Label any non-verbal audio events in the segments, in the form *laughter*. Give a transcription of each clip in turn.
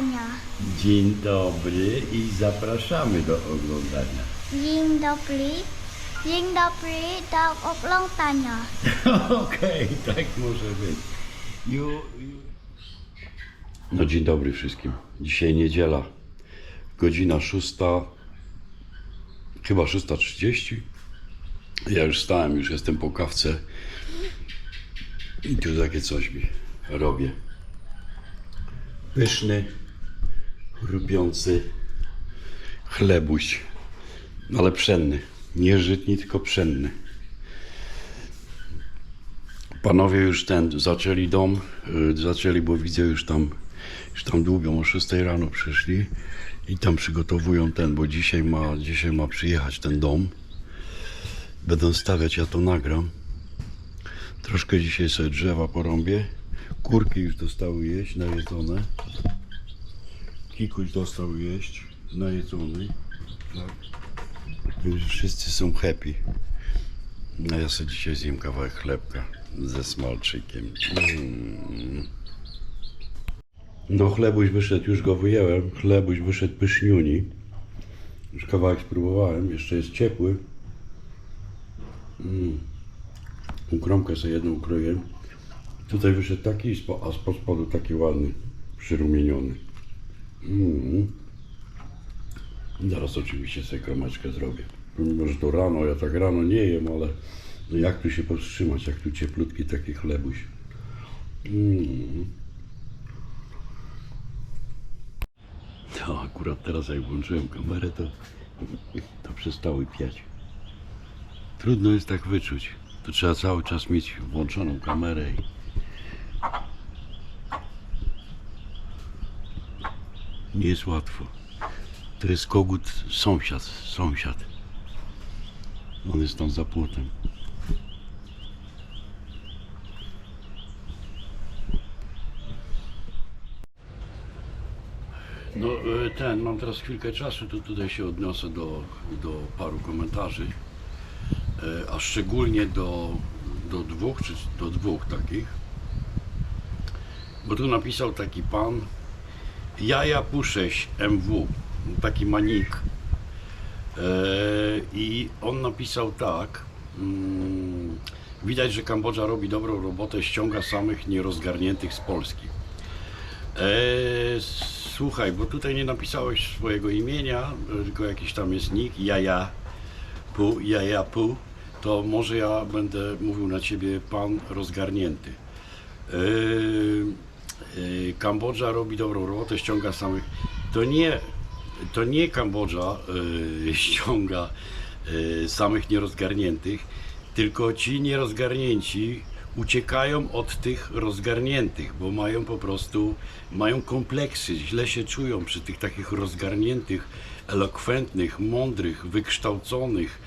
oglądania. Dzień dobry i zapraszamy do oglądania. Dzień dobry. Dzień dobry do oglądania. *laughs* Okej, tak może być. Ju, ju. No dzień dobry wszystkim. Dzisiaj niedziela. Godzina szósta, chyba 6.30. Ja już stałem, już jestem po kawce. I tu takie coś mi robię. Pyszny, chrupiący chlebuś, ale pszenny. Nie żytni, tylko pszenny. Panowie już ten zaczęli dom, y, zaczęli, bo widzę już tam, już tam długo, o 6 rano przyszli i tam przygotowują ten, bo dzisiaj ma, dzisiaj ma przyjechać ten dom. Będą stawiać, ja to nagram. Troszkę dzisiaj sobie drzewa porąbię. Kurki już dostały jeść, najedzone. Kikuś dostał jeść, najedzony. Tak. Wszyscy są happy. No ja sobie dzisiaj zjem kawałek chlebka ze smalczykiem. Mm. No chlebuś wyszedł, już go wyjęłem. Chlebuś wyszedł pyszniuni. Już kawałek spróbowałem, jeszcze jest ciepły. Mm. Kromkę sobie jedną ukroję. Tutaj wyszedł taki, a spod spodu taki ładny, przyrumieniony. Mm. Zaraz oczywiście sobie kromeczkę zrobię. Mimo, że to rano, ja tak rano nie jem, ale no jak tu się powstrzymać, jak tu cieplutki taki chlebuś. Mm. To akurat teraz jak włączyłem kamerę, to, to przestały piać. Trudno jest tak wyczuć. To trzeba cały czas mieć włączoną kamerę i nie jest łatwo. To jest kogut sąsiad, sąsiad. On jest tam za płotem. No e, ten, mam teraz chwilkę czasu, to tutaj się odniosę do, do paru komentarzy, E, a szczególnie do, do dwóch, czy do dwóch takich. Bo tu napisał taki pan Jaja Pusześ MW, taki manik. E, I on napisał tak. mm, Widać, że Kambodża robi dobrą robotę, ściąga samych nierozgarniętych z Polski. E, słuchaj, bo tutaj nie napisałeś swojego imienia, tylko jakiś tam jest nick, Jaja Pu, Jaja Pu, to może ja będę mówił na ciebie pan rozgarnięty. E, e, Kambodża robi dobrą robotę, ściąga samych. To nie, to nie Kambodża e, *laughs* ściąga e, samych nierozgarniętych, tylko ci nierozgarnięci uciekają od tych rozgarniętych, bo mają po prostu, mają kompleksy, źle się czują przy tych takich rozgarniętych, elokwentnych, mądrych, wykształconych,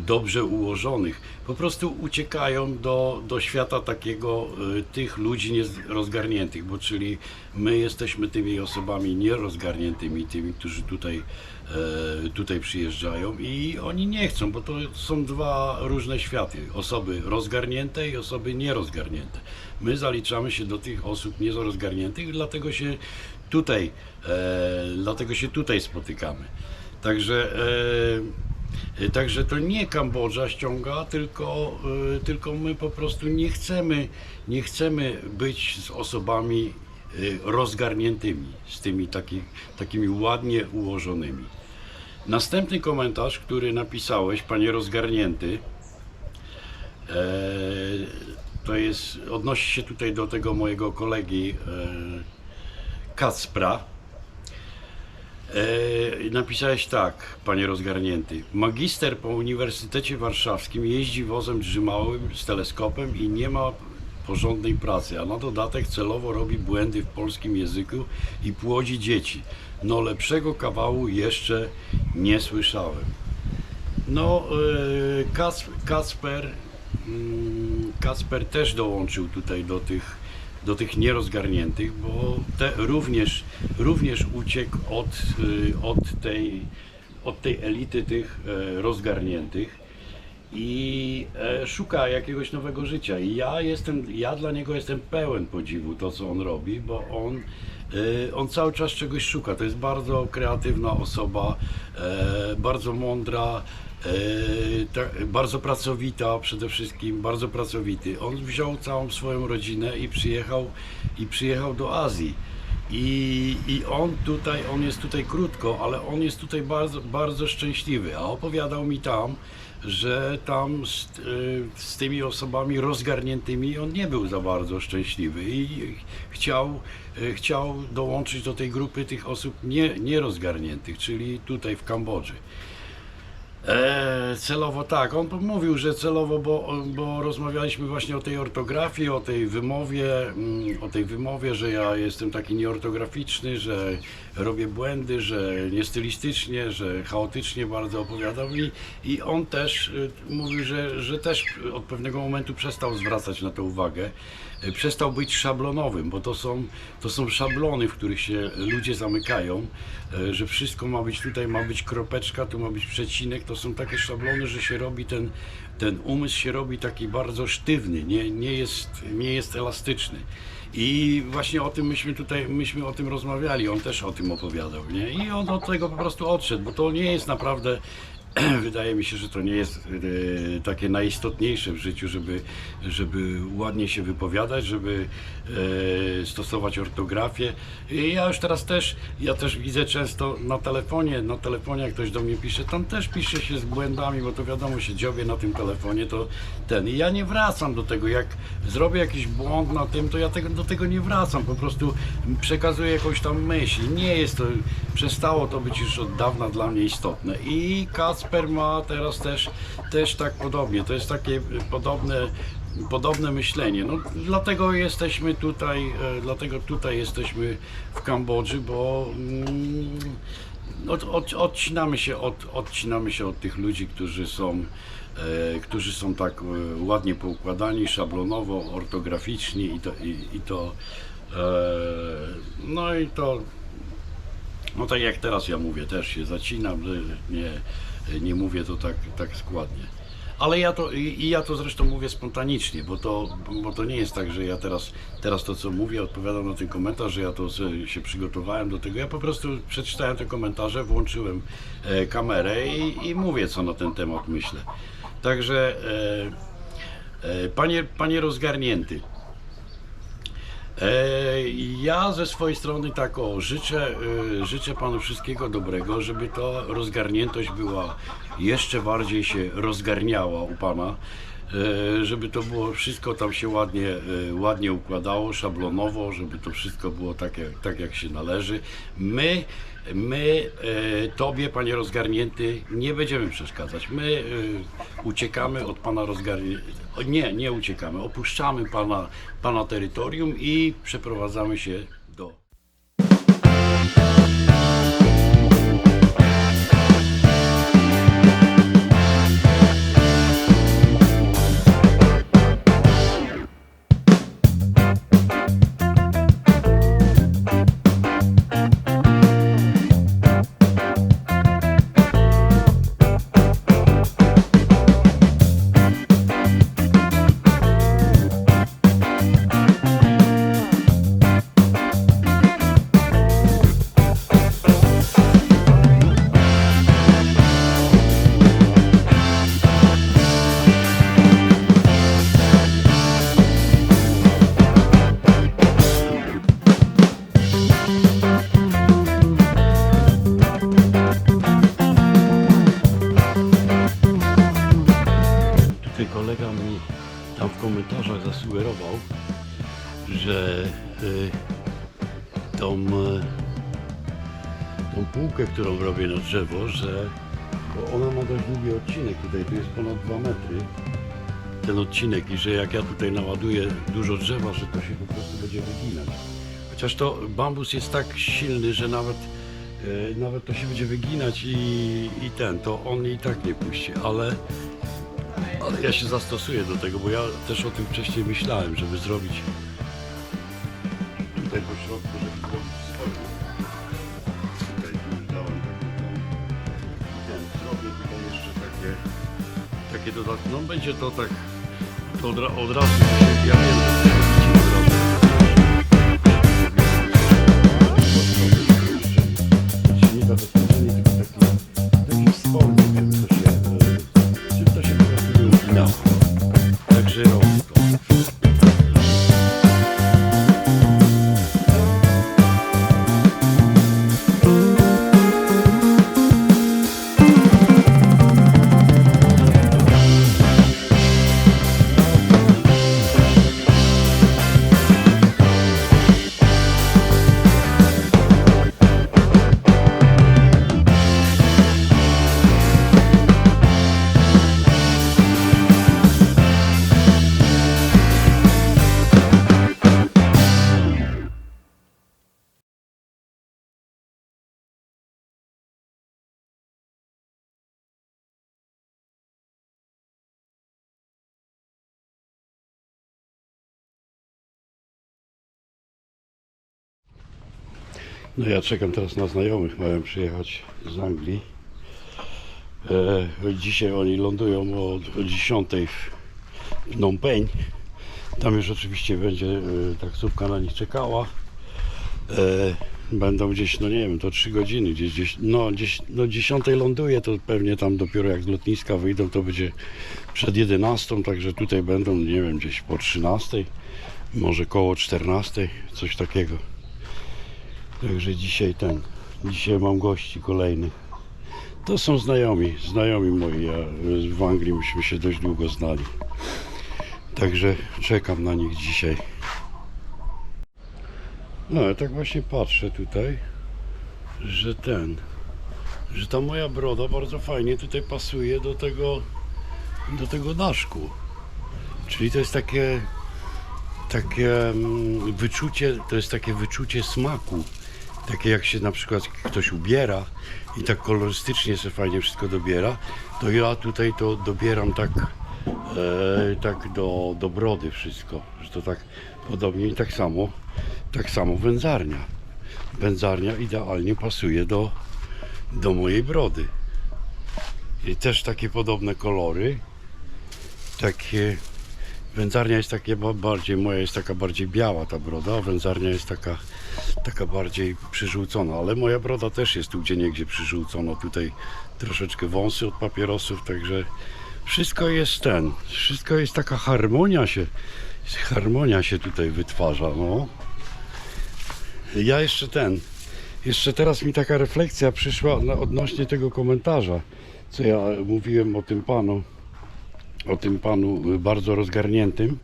dobrze ułożonych. Po prostu uciekają do, do świata takiego y, tych ludzi nierozgarniętych, bo czyli my jesteśmy tymi osobami nierozgarniętymi, tymi, którzy tutaj, e, tutaj przyjeżdżają i oni nie chcą, bo to są dwa różne światy. Osoby rozgarnięte i osoby nierozgarnięte. My zaliczamy się do tych osób nierozgarniętych, dlatego się tutaj, e, dlatego się tutaj spotykamy. Także e, Także to nie Kambodża ściąga, tylko, y, tylko my po prostu nie chcemy, nie chcemy być z osobami rozgarniętymi, z tymi taki, takimi ładnie ułożonymi. Następny komentarz, który napisałeś, panie rozgarnięty, e, to jest, odnosi się tutaj do tego mojego kolegi Kacpra. E, napisałeś tak, panie rozgarnięty. Magister po Uniwersytecie Warszawskim jeździ wozem drzymałym z teleskopem i nie ma porządnej pracy, a na dodatek celowo robi błędy w polskim języku i płodzi dzieci. No lepszego kawału jeszcze nie słyszałem. No, e, Kac, Kacper, mm, Kacper też dołączył tutaj do tych, do tych nierozgarniętych, bo te również, również uciekł od, y, od, tej, od tej elity tych e, rozgarniętych i e, szuka jakiegoś nowego życia. I ja jestem, ja dla niego jestem pełen podziwu to, co on robi, bo on, on cały czas czegoś szuka. To jest bardzo kreatywna osoba, e, bardzo mądra, ta, bardzo pracowita przede wszystkim, bardzo pracowity. On wziął całą swoją rodzinę i przyjechał, i przyjechał do Azji. I, I on tutaj, on jest tutaj krótko, ale on jest tutaj bardzo, bardzo szczęśliwy. A opowiadał mi tam, że tam z, y, z tymi osobami rozgarniętymi on nie był za bardzo szczęśliwy i chciał, y, chciał dołączyć do tej grupy tych osób nie, nierozgarniętych, czyli tutaj w Kambodży. E, celowo tak, on mówił, że celowo, bo, bo rozmawialiśmy właśnie o tej ortografii, o tej wymowie, mm, o tej wymowie, że ja jestem taki nieortograficzny, że robię błędy, że niestylistycznie, że chaotycznie bardzo opowiadam. I, i on też y, mówił, że, że też od pewnego momentu przestał zwracać na to uwagę, przestał być szablonowym, bo to są, to są szablony, w których się ludzie zamykają, y, że wszystko ma być tutaj, ma być kropeczka, tu ma być przecinek, to są takie szablony, że się robi ten, ten umysł się robi taki bardzo sztywny, nie, nie, jest, nie jest elastyczny. I właśnie o tym myśmy tutaj, myśmy o tym rozmawiali, on też o tym opowiadał, nie? I on od tego po prostu odszedł, bo to nie jest naprawdę, *clears throat* wydaje mi się, że to nie jest e, takie najistotniejsze w życiu, żeby, żeby ładnie się wypowiadać, żeby e, stosować ortografię. I ja już teraz też, ja też widzę często na telefonie, na telefonie jak ktoś do mnie pisze, tam też pisze się z błędami, bo to wiadomo się dziobię na tym telefonie, to ten. I ja nie wracam do tego, jak zrobię jakiś błąd na tym, to ja tego, do tego nie wracam, po prostu przekazuję jakąś tam myśl. Nie jest to, przestało to być już od dawna dla mnie istotne. I Kacper ma teraz też, też tak podobnie, to jest takie podobne podobne myślenie. No, dlatego jesteśmy tutaj, e, dlatego tutaj jesteśmy w Kambodży, bo mm, od, od, odcinamy, się od, odcinamy się od tych ludzi, którzy są, e, którzy są tak e, ładnie poukładani, szablonowo, ortograficzni i to, i, i to e, no i to no tak jak teraz ja mówię, też się zacinam, nie, nie mówię to tak, tak składnie. Ale ja to, i ja to zresztą mówię spontanicznie, bo to, bo to nie jest tak, że ja teraz, teraz to co mówię, odpowiadam na ten komentarz, że ja to się przygotowałem do tego. Ja po prostu przeczytałem te komentarze, włączyłem e, kamerę i, i mówię, co na ten temat myślę. Także, e, e, panie, panie rozgarnięty, Ja ze swojej strony tak o, życzę, e, życzę Panu wszystkiego dobrego, żeby ta rozgarniętość była jeszcze bardziej się rozgarniała u Pana, e, żeby to było wszystko tam się ładnie, e, ładnie układało, szablonowo, żeby to wszystko było tak jak, tak jak się należy. My, my e, Tobie, Panie rozgarnięty, nie będziemy przeszkadzać. My e, uciekamy od Pana rozgarniętego. Nie, nie uciekamy. Opuszczamy Pana, pana terytorium i przeprowadzamy się drzewo, że bo ona ma dość długi odcinek tutaj, tu jest ponad 2 metry ten odcinek i że jak ja tutaj naładuję dużo drzewa, że to się po prostu będzie wyginać. Chociaż to bambus jest tak silny, że nawet, e, nawet to się będzie wyginać i, i ten, to on i tak nie puści, ale ale ja się zastosuję do tego, bo ja też o tym wcześniej myślałem, żeby zrobić tutaj po środku, żeby zrobić takie, dodatki. No będzie to tak, to od, od razu się, ja wiem, No ja czekam teraz na znajomych, mają przyjechać z Anglii. E, dzisiaj oni lądują o, o 10 w Phnom Penh. Tam już oczywiście będzie e, taksówka na nich czekała. E, będą gdzieś, no nie wiem, to 3 godziny, gdzieś, gdzieś no, gdzieś no 10 ląduje, to pewnie tam dopiero jak z lotniska wyjdą, to będzie przed 11, także tutaj będą, nie wiem, gdzieś po 13, może koło 14, coś takiego. Także dzisiaj ten, dzisiaj mam gości kolejnych. To są znajomi, znajomi moi. Ja w Anglii myśmy się dość długo znali. Także czekam na nich dzisiaj. No, ja tak właśnie patrzę tutaj, że ten, że ta moja broda bardzo fajnie tutaj pasuje do tego, do tego daszku. Czyli to jest takie, takie mm, wyczucie, to jest takie wyczucie smaku. Takie jak się na przykład ktoś ubiera i tak kolorystycznie sobie fajnie wszystko dobiera, to ja tutaj to dobieram tak, e, tak do, do brody wszystko, że to tak podobnie i tak samo, tak samo wędzarnia. Wędzarnia idealnie pasuje do, do mojej brody. I też takie podobne kolory, takie Wędzarnia jest takie ba- bardziej, moja jest taka bardziej biała ta broda, a wędzarnia jest taka, taka bardziej przyżółcona, ale moja broda też jest tu gdzie niegdzie przyżółcona, tutaj troszeczkę wąsy od papierosów, także wszystko jest ten, wszystko jest taka harmonia się, harmonia się tutaj wytwarza, no. Ja jeszcze ten, jeszcze teraz mi taka refleksja przyszła odnośnie tego komentarza, co ja mówiłem o tym panu, o tym panu bardzo rozgarniętym,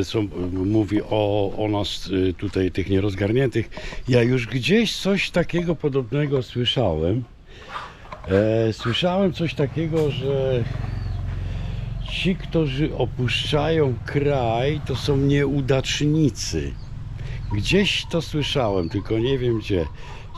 e, co mówi o, o nas e, tutaj, tych nierozgarniętych. Ja już gdzieś coś takiego podobnego słyszałem. E, słyszałem coś takiego, że ci, którzy opuszczają kraj, to są nieudacznicy. Gdzieś to słyszałem, tylko nie wiem gdzie.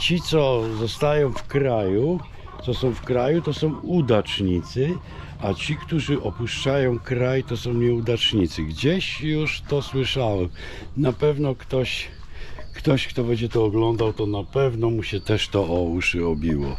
Ci, co zostają w kraju, co są w kraju, to są udacznicy, a ci, którzy opuszczają kraj, to są nieudacznicy. Gdzieś już to słyszałem. Na pewno ktoś, ktoś, kto będzie to oglądał, to na pewno mu się też to o uszy obiło.